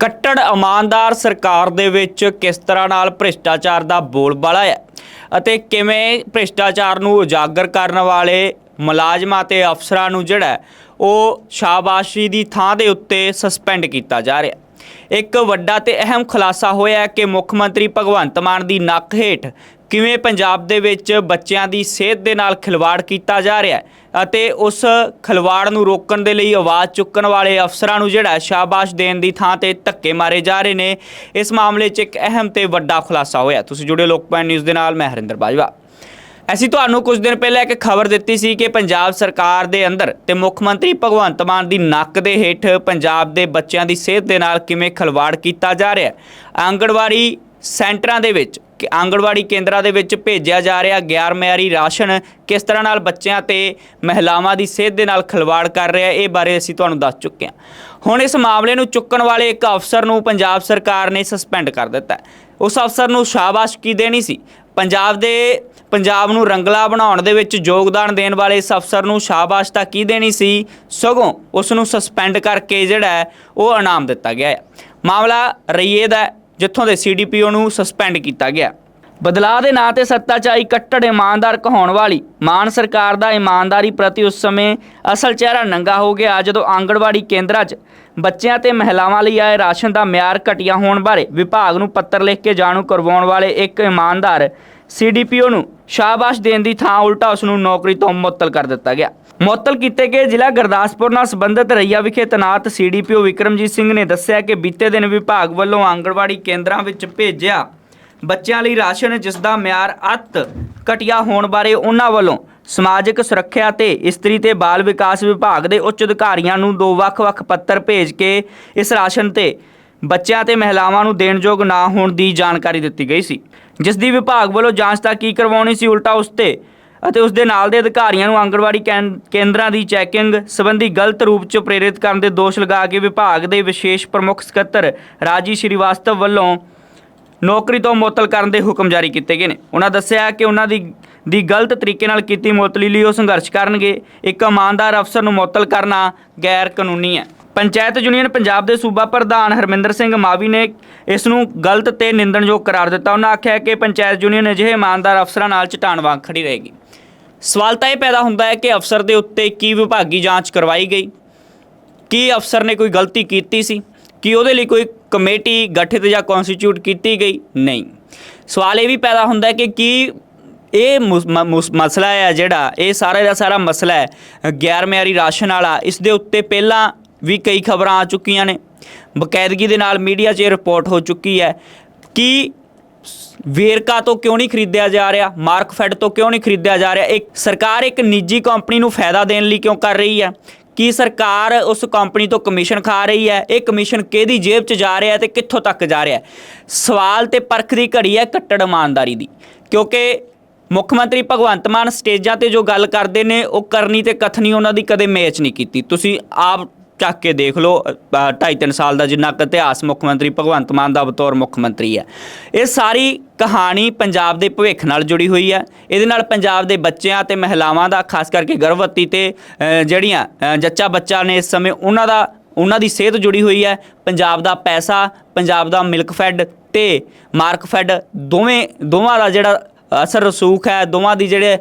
ਕੱਟੜ ਇਮਾਨਦਾਰ ਸਰਕਾਰ ਦੇ ਵਿੱਚ ਕਿਸ ਤਰ੍ਹਾਂ ਨਾਲ ਭ੍ਰਿਸ਼ਟਾਚਾਰ ਦਾ ਬੋਲਬਾਲਾ ਹੈ ਅਤੇ ਕਿਵੇਂ ਭ੍ਰਿਸ਼ਟਾਚਾਰ ਨੂੰ ਉਜਾਗਰ ਕਰਨ ਵਾਲੇ ਮੁਲਾਜ਼ਮਾਂ ਤੇ ਅਫਸਰਾਂ ਨੂੰ ਜਿਹੜਾ ਉਹ ਸ਼ਾਬਾਸ਼ੀ ਦੀ ਥਾਂ ਦੇ ਉੱਤੇ ਸਸਪੈਂਡ ਕੀਤਾ ਜਾ ਰਿਹਾ ਇੱਕ ਵੱਡਾ ਤੇ ਅਹਿਮ ਖੁਲਾਸਾ ਹੋਇਆ ਹੈ ਕਿ ਮੁੱਖ ਮੰਤਰੀ ਭਗਵੰਤ ਮਾਨ ਦੀ ਨੱਕ ਹੇਠ ਕਿਵੇਂ ਪੰਜਾਬ ਦੇ ਵਿੱਚ ਬੱਚਿਆਂ ਦੀ ਸਿਹਤ ਦੇ ਨਾਲ ਖਿਲਵਾੜ ਕੀਤਾ ਜਾ ਰਿਹਾ ਹੈ ਅਤੇ ਉਸ ਖਿਲਵਾੜ ਨੂੰ ਰੋਕਣ ਦੇ ਲਈ ਆਵਾਜ਼ ਚੁੱਕਣ ਵਾਲੇ ਅਫਸਰਾਂ ਨੂੰ ਜਿਹੜਾ ਸ਼ਾਬਾਸ਼ ਦੇਣ ਦੀ ਥਾਂ ਤੇ ਧੱਕੇ ਮਾਰੇ ਜਾ ਰਹੇ ਨੇ, ਇਸ ਮਾਮਲੇ 'ਚ ਇੱਕ ਅਹਿਮ ਤੇ ਵੱਡਾ ਖੁਲਾਸਾ ਹੋਇਆ ਤੁਸੀਂ ਜੁੜੇ ਲੋਕਪਾਲ ਨਿਊਜ਼ ਦੇ ਨਾਲ, ਮੈਂ ਹਰਿੰਦਰ ਬਾਜਵਾ। ਅਸੀਂ ਤੁਹਾਨੂੰ ਕੁਝ ਦਿਨ ਪਹਿਲਾਂ ਇੱਕ ਖਬਰ ਦਿੱਤੀ ਸੀ ਕਿ ਪੰਜਾਬ ਸਰਕਾਰ ਦੇ ਅੰਦਰ ਤੇ ਮੁੱਖ ਮੰਤਰੀ ਭਗਵੰਤ ਮਾਨ ਦੀ ਨੱਕ ਦੇ ਹੇਠ ਪੰਜਾਬ ਦੇ ਬੱਚਿਆਂ ਦੀ ਸਿਹਤ ਦੇ ਨਾਲ ਕਿਵੇਂ ਖਲਵਾੜ ਕੀਤਾ ਜਾ ਰਿਹਾ ਹੈ। ਆਂਗਣਵਾੜੀ ਸੈਂਟਰਾਂ ਦੇ ਵਿੱਚ ਕਿ ਆਂਗਣਵਾੜੀ ਕੇਂਦਰਾਂ ਦੇ ਵਿੱਚ ਭੇਜਿਆ ਜਾ ਰਿਹਾ ਗੈਰ ਮਿਆਰੀ ਰਾਸ਼ਨ ਕਿਸ ਤਰ੍ਹਾਂ ਨਾਲ ਬੱਚਿਆਂ ਤੇ ਮਹਿਲਾਵਾਂ ਦੀ ਸਿਹਤ ਦੇ ਨਾਲ ਖਿਲਵਾੜ ਕਰ ਰਿਹਾ, ਇਹ ਬਾਰੇ ਅਸੀਂ ਤੁਹਾਨੂੰ ਦੱਸ ਚੁੱਕੇ ਹਾਂ। ਹੁਣ ਇਸ ਮਾਮਲੇ ਨੂੰ ਚੁੱਕਣ ਵਾਲੇ ਇੱਕ ਅਫਸਰ ਨੂੰ ਪੰਜਾਬ ਸਰਕਾਰ ਨੇ ਸਸਪੈਂਡ ਕਰ ਦਿੱਤਾ ਉਸ ਅਫਸਰ ਨੂੰ ਸ਼ਾਬਾਸ਼ ਕੀ ਦੇਣੀ ਸੀ? ਪੰਜਾਬ ਦੇ, ਪੰਜਾਬ ਨੂੰ ਰੰਗਲਾ ਬਣਾਉਣ ਦੇ ਵਿੱਚ ਯੋਗਦਾਨ ਦੇਣ ਵਾਲੇ ਇਸ ਅਫਸਰ ਨੂੰ ਸ਼ਾਬਾਸ਼ ਤਾਂ ਕੀ ਦੇਣੀ ਸੀ? ਸਗੋਂ ਉਸ ਨੂੰ ਸਸਪੈਂਡ ਕਰਕੇ ਜਿਹੜਾ ਉਹ ਇਨਾਮ ਦਿੱਤਾ ਗਿਆ ਹੈ। ਮਾਮਲਾ ਰਈਏ ਦਾ ਜਿੱਥੋਂ ਦੇ ਸੀਡੀਪੀਓ ਨੂੰ ਸਸਪੈਂਡ ਕੀਤਾ ਗਿਆ। ਬਦਲਾਅ ਦੇ ਨਾਂ ਤੇ ਸੱਤਾ 'ਚ ਆਈ ਕੱਟੜ ਇਮਾਨਦਾਰ ਕਹਾਉਣ ਵਾਲੀ। ਮਾਨ ਸਰਕਾਰ ਦਾ ਇਮਾਨਦਾਰੀ ਪ੍ਰਤੀ ਉਸ ਸਮੇਂ ਅਸਲ ਚਿਹਰਾ ਨੰਗਾ ਹੋ ਗਿਆ, ਜਦੋਂ ਆਂਗਣਵਾੜੀ ਕੇਂਦਰਾਂ 'ਚ ਬੱਚਿਆਂ ਤੇ ਮਹਿਲਾਵਾਂ ਲਈ ਆਏ ਰਾਸ਼ਨ ਦਾ ਮਿਆਰ ਘਟੀਆ ਹੋਣ ਬਾਰੇ ਵਿਭਾਗ ਨੂੰ ਪੱਤਰ ਲਿਖ ਕੇ ਜਾਣੂ ਕਰਵਾਉਣ ਵਾਲੇ ਇੱਕ ਇਮਾਨਦਾਰ ਸੀਡੀਪੀਓ ਨੂੰ ਸ਼ਾਬਾਸ਼ ਦੇਣ ਦੀ ਥਾਂ ਉਲਟਾ ਉਸ ਨੂੰ ਨੌਕਰੀ ਤੋਂ ਮੁਅੱਤਲ ਕਰ ਦਿੱਤਾ ਗਿਆ। ਮੁਅੱਤਲ ਕੀਤੇ ਗਏ ਜ਼ਿਲ੍ਹਾ ਗੁਰਦਾਸਪੁਰ ਨਾਲ ਸੰਬੰਧਿਤ ਰਈਆ ਵਿਖੇ ਤੈਨਾਤ ਸੀਡੀਪੀਓ ਵਿਕਰਮਜੀਤ ਸਿੰਘ ਨੇ ਦੱਸਿਆ ਕਿ ਬੀਤੇ ਦਿਨ ਵਿਭਾਗ ਵੱਲੋਂ ਆਂਗਣਵਾੜੀ ਕੇਂਦਰਾਂ ਵਿੱਚ ਭੇਜਿਆ ਬੱਚਿਆਂ ਲਈ ਰਾਸ਼ਨ, ਜਿਸ ਦਾ ਮਿਆਰ ਅਤ ਘਟੀਆ ਹੋਣ ਬਾਰੇ ਉਹਨਾਂ ਵੱਲੋਂ ਸਮਾਜਿਕ ਸੁਰੱਖਿਆ ਤੇ ਇਸਤਰੀ ਤੇ ਬਾਲ ਵਿਕਾਸ ਵਿਭਾਗ ਦੇ ਉੱਚ ਅਧਿਕਾਰੀਆਂ ਨੂੰ ਦੋ ਵੱਖ-ਵੱਖ ਪੱਤਰ ਭੇਜ ਕੇ ਇਸ ਰਾਸ਼ਨ ਤੇ ਬੱਚਿਆਂ ਤੇ ਮਹਿਲਾਵਾਂ ਨੂੰ ਦੇਣਯੋਗ ਨਾ ਹੋਣ ਦੀ ਜਾਣਕਾਰੀ ਦਿੱਤੀ ਗਈ ਸੀ। ਜਿਸ ਦੀ ਵਿਭਾਗ ਵੱਲੋਂ ਜਾਂਚ ਤਾਂ ਕੀ ਕਰਵਾਉਣੀ ਸੀ ਉਲਟਾ ਉਸ ਤੇ ਅਤੇ ਉਸ ਦੇ ਨਾਲ ਦੇ ਅਧਿਕਾਰੀਆਂ ਨੂੰ ਆਂਗਣਵਾੜੀ ਕੇਂ- ਕੇਂਦਰਾਂ ਦੀ ਚੈਕਿੰਗ ਸੰਬੰਧੀ ਗਲਤ ਰੂਪ 'ਚ ਪ੍ਰੇਰਿਤ ਕਰਨ ਦੇ ਦੋਸ਼ ਲਗਾ ਕੇ ਵਿਭਾਗ ਦੇ ਵਿਸ਼ੇਸ਼ ਪ੍ਰਮੁੱਖ ਸਕੱਤਰ ਰਾਜੀ ਸ਼੍ਰੀਵਾਸਤਵ ਵੱਲੋਂ ਨੌਕਰੀ ਤੋਂ ਮੁਅੱਤਲ ਕਰਨ ਦੇ ਹੁਕਮ ਜਾਰੀ ਕੀਤੇ ਗਏ ਨੇ। ਉਹਨਾਂ ਦੱਸਿਆ ਕਿ ਉਹਨਾਂ ਦੀ ਦੀ ਗਲਤ ਤਰੀਕੇ ਨਾਲ ਕੀਤੀ ਮੁਅੱਤਲੀ ਲਈ ਉਹ ਸੰਘਰਸ਼ ਕਰਨਗੇ। ਇੱਕ ਇਮਾਨਦਾਰ ਅਫਸਰ ਨੂੰ ਮੁਅੱਤਲ ਕਰਨਾ ਗੈਰ ਕਾਨੂੰਨੀ ਹੈ। ਪੰਚਾਇਤ ਯੂਨੀਅਨ ਪੰਜਾਬ ਦੇ ਸੂਬਾ ਪ੍ਰਧਾਨ ਹਰਮਿੰਦਰ ਸਿੰਘ ਮਾਵੀ ਨੇ ਇਸ ਨੂੰ ਗਲਤ ਤੇ ਨਿੰਦਣਯੋਗ ਕਰਾਰ ਦਿੱਤਾ। ਉਹਨਾਂ ਆਖਿਆ ਕਿ ਪੰਚਾਇਤ ਯੂਨੀਅਨ ਅਜਿਹੇ ਇਮਾਨਦਾਰ ਅਫਸਰਾਂ ਨਾਲ ਚਟਾਨ ਵਾਂਗ ਖੜੀ ਰਹੇਗੀ। ਸਵਾਲ ਤਾਂ ਇਹ ਪੈਦਾ ਹੁੰਦਾ ਹੈ ਕਿ ਅਫਸਰ ਦੇ ਉੱਤੇ ਕੀ ਵਿਭਾਗੀ ਜਾਂਚ ਕਰਵਾਈ ਗਈ? ਕੀ ਅਫਸਰ ਨੇ ਕੋਈ ਗਲਤੀ ਕੀਤੀ ਸੀ? ਕੀ ਉਹਦੇ ਲਈ ਕੋਈ ਕਮੇਟੀ ਗਠਿਤ ਜਾਂ ਕਨਸਟੀਟਿਊਟ ਕੀਤੀ ਗਈ? ਨਹੀਂ। ਸਵਾਲ ਇਹ ਵੀ ਪੈਦਾ ਹੁੰਦਾ ਹੈ ਕਿ ਕੀ ਇਹ ਮੁਸ- ਮੁਸ- ਮਸਲਾ ਹੈ ਜਿਹੜਾ, ਇਹ ਸਾਰਾ ਦਾ ਸਾਰਾ ਮਸਲਾ ਹੈ ਗੈਰ ਮਿਆਰੀ ਰਾਸ਼ਨ ਵਾਲਾ, ਇਸ ਦੇ ਉੱਤੇ ਪਹਿਲਾਂ ਵੀ ਕਈ ਖਬਰਾਂ ਆ ਚੁੱਕੀਆਂ ਨੇ। ਬਕਾਇਦਗੀ ਦੇ ਨਾਲ ਮੀਡੀਆ 'ਚ ਇਹ ਰਿਪੋਰਟ ਹੋ ਚੁੱਕੀ ਹੈ ਕਿ ਵੇਰਕਾ ਤੋਂ ਕਿਉਂ ਨਹੀਂ ਖਰੀਦਿਆ ਜਾ ਰਿਹਾ ਮਾਰਕਫੈਡ ਤੋਂ ਕਿਉਂ ਨਹੀਂ ਖਰੀਦਿਆ ਜਾ ਰਿਹਾ, ਇੱਕ ਸਰਕਾਰ ਇੱਕ ਨਿੱਜੀ ਕੰਪਨੀ ਨੂੰ ਫਾਇਦਾ ਦੇਣ ਲਈ ਕਿਉਂ ਕਰ ਰਹੀ ਹੈ? ਕੀ ਸਰਕਾਰ ਉਸ ਕੰਪਨੀ ਤੋਂ ਕਮਿਸ਼ਨ ਖਾ ਰਹੀ ਹੈ? ਇਹ ਕਮਿਸ਼ਨ ਕਿਹਦੀ ਜੇਬ 'ਚ ਜਾ ਰਿਹਾ ਹੈ ਤੇ ਕਿੱਥੋਂ ਤੱਕ ਜਾ ਰਿਹਾ ਸਵਾਲ ਤੇ ਪਰਖ ਦੀ ਘੜੀ ਹੈ ਕੱਟੜ ਇਮਾਨਦਾਰੀ ਦੀ, ਕਿਉਂਕਿ ਮੁੱਖ ਮੰਤਰੀ ਭਗਵੰਤ ਮਾਨ ਸਟੇਜਾਂ ਤੇ ਜੋ ਗੱਲ ਕਰਦੇ ਨੇ, ਉਹ ਕਰਨੀ ਤੇ ਕਥਨੀ ਉਹਨਾਂ ਦੀ ਕਦੇ ਮੈਚ ਨਹੀਂ ਕੀਤੀ। ਤੁਸੀਂ ਆਪ ਚੱਕ ਕੇ ਦੇਖ ਲਓ ਅ, ਢਾਈ ਤਿੰਨ ਸਾਲ ਦਾ ਜਿੰਨਾ ਕੁ ਇਤਿਹਾਸ ਮੁੱਖ ਮੰਤਰੀ ਭਗਵੰਤ ਮਾਨ ਦਾ ਬਤੌਰ ਮੁੱਖ ਮੰਤਰੀ ਹੈ। ਇਹ ਸਾਰੀ ਕਹਾਣੀ ਪੰਜਾਬ ਦੇ ਭਵਿੱਖ ਨਾਲ ਜੁੜੀ ਹੋਈ ਹੈ। ਇਹਦੇ ਨਾਲ ਪੰਜਾਬ ਦੇ ਬੱਚਿਆਂ ਤੇ ਮਹਿਲਾਵਾਂ ਦਾ ਖਾਸ ਕਰਕੇ ਗਰਭਵਤੀ ਤੇ ਜਿਹੜੀਆਂ ਜੱਚਾ ਬੱਚਾ ਨੇ ਇਸ ਸਮੇਂ ਉਹਨਾਂ ਦਾ ਉਹਨਾਂ ਦੀ ਸਿਹਤ ਜੁੜੀ ਹੋਈ ਹੈ। ਪੰਜਾਬ ਦਾ ਪੈਸਾ ਪੰਜਾਬ ਦਾ ਮਿਲਕ ਫੈਡ ਤੇ ਮਾਰਕ ਫੈਡ ਦੋਵੇਂ ਦੋਵਾਂ ਦਾ ਜਿਹੜਾ ਅਸਰ ਰਸੂਖ ਹੈ ਦੋਵਾਂ ਦੀ ਜਿਹੜੇ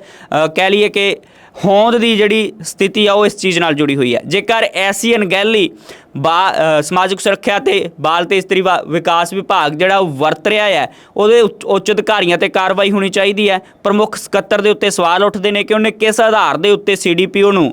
ਕਹਿ ਲਈਏ ਕਿ ਹੋਂਦ ਦੀ ਜਿਹੜੀ ਸਥਿਤੀ ਆ, ਉਹ ਇਸ ਚੀਜ਼ ਨਾਲ ਜੁੜੀ ਹੋਈ ਹੈ। ਜੇਕਰ ਐਸੀ ਅਣਗਹਿਲੀ ਬਾ ਸਮਾਜਿਕ ਸੁਰੱਖਿਆ ਤੇ ਬਾਲ ਤੇ ਇਸਤਰੀ ਵਾ- ਵਿਕਾਸ ਵਿਭਾਗ ਜਿਹੜਾ ਉਹ ਵਰਤ ਰਿਹਾ ਹੈ, ਉਹਦੇ ਉੱਚ- ਉੱਚ ਅਧਿਕਾਰੀਆਂ ਤੇ ਕਾਰਵਾਈ ਹੋਣੀ ਚਾਹੀਦੀ ਹੈ। ਪ੍ਰਮੁੱਖ ਸਕੱਤਰ ਦੇ ਉੱਤੇ ਸਵਾਲ ਉੱਠਦੇ ਨੇ ਕਿ ਉਹਨੇ ਕਿਸ ਆਧਾਰ ਦੇ ਉੱਤੇ ਸੀਡੀਪੀਓ ਨੂੰ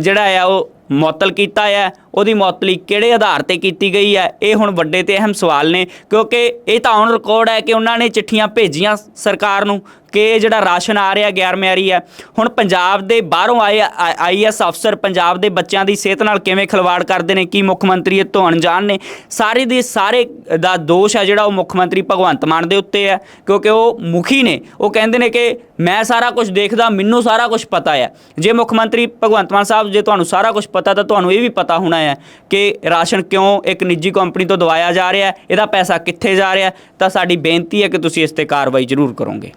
ਜਿਹੜਾ ਹੈ ਉਹ ਮੁਅੱਤਲ ਕੀਤਾ ਹੈ, ਉਹਦੀ ਮੁਅੱਤਲੀ ਕਿਹੜੇ ਆਧਾਰ ਤੇ ਕੀਤੀ ਗਈ ਹੈ? ਇਹ ਹੁਣ ਵੱਡੇ ਤੇ ਅਹਿਮ ਸਵਾਲ ਨੇ, ਕਿਉਂਕਿ ਇਹ ਤਾਂ ਔਨ ਰਿਕਾਰਡ ਹੈ ਕਿ ਉਹਨਾਂ ਨੇ ਚਿੱਠੀਆਂ ਭੇਜੀਆਂ ਸਰਕਾਰ ਨੂੰ ਕਿ ਜਿਹੜਾ ਰਾਸ਼ਨ ਆ ਰਿਹਾ ਗੈਰ ਮਿਆਰੀ ਹੈ, ਹੁਣ ਪੰਜਾਬ ਦੇ ਬਾਹਰੋਂ ਆਏ ਆਈਐਸ ਅਫਸਰ ਪੰਜਾਬ ਦੇ ਬੱਚਿਆਂ ਦੀ ਸਿਹਤ ਨਾਲ ਕਿਵੇਂ ਖਿਲਵਾੜ ਕਰਦੇ ਨੇ, ਕੀ ਮੁੱਖ ਮੰਤਰੀ ਇਹ ਤੋਂ ਅਣਜਾਣ ਨੇ, ਸਾਰੇ ਦੇ ਸਾਰੇ ਦਾ ਦੋਸ਼ ਹੈ ਜਿਹੜਾ ਉਹ ਮੁੱਖ ਮੰਤਰੀ ਭਗਵੰਤ ਮਾਨ ਦੇ ਉੱਤੇ ਹੈ, ਕਿਉਂਕਿ ਉਹ ਮੁਖੀ ਨੇ, ਉਹ ਕਹਿੰਦੇ ਨੇ ਕਿ ਮੈਂ ਸਾਰਾ ਕੁਝ ਦੇਖਦਾ, ਮੈਨੂੰ ਸਾਰਾ ਕੁਝ ਪਤਾ ਹੈ। ਜੇ ਮੁੱਖ ਮੰਤਰੀ ਭਗਵੰਤ ਮਾਨ ਸਾਹਿਬ, ਜੇ ਤੁਹਾਨੂੰ ਸਾਰਾ ਕੁਝ ਪਤਾ, ਤਾਂ ਤੁਹਾਨੂੰ ਇਹ ਵੀ ਪਤਾ ਹੋਣਾ ਹੈ ਕਿ ਰਾਸ਼ਨ ਕਿਉਂ ਇੱਕ ਨਿੱਜੀ ਕੰਪਨੀ ਤੋਂ ਦਵਾਇਆ ਜਾ ਰਿਹਾ ਹੈ, ਇਹਦਾ ਪੈਸਾ ਕਿੱਥੇ ਜਾ ਰਿਹਾ ਤਾਂ ਸਾਡੀ ਬੇਨਤੀ ਹੈ ਕਿ ਤੁਸੀਂ ਇਸ ਤੇ ਕਾਰਵਾਈ ਜ਼ਰੂਰ ਕਰੋਗੇ।